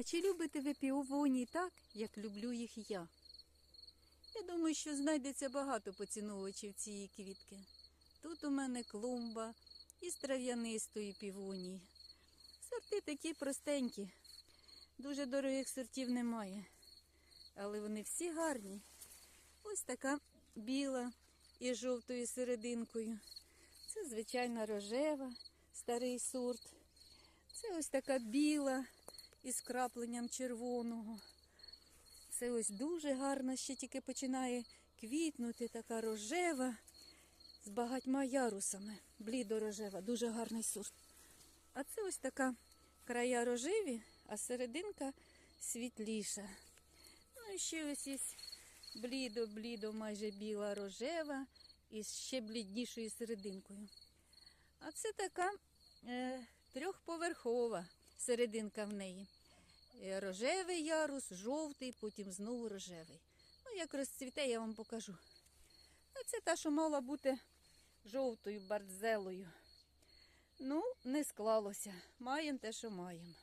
А чи любите ви піовоні так, як люблю їх я? Я думаю, що знайдеться багато поціновувачів цієї квітки. Тут у мене клумба із трав'янистої півонії. Сорти такі простенькі, дуже дорогих сортів немає. Але вони всі гарні. Ось така біла із жовтою серединкою. Це звичайна рожева, старий сорт. Це ось така біла із крапленням червоного. Це ось дуже гарна, ще тільки починає квітнути, така рожева з багатьма ярусами. Блідорожева, дуже гарний сорт. А це ось така края рожеві, а серединка світліша. Ну і ще ось є блідо-блідо, майже біла рожева із ще бліднішою серединкою. А це така е, трьохповерхова серединка в неї. Е, Рожевий ярус, жовтий, потім знову рожевий. Ну, як розцвіте, я вам покажу. А це та, що мала бути жовтою бардзелою. Ну, не склалося. Маємо те, що маємо.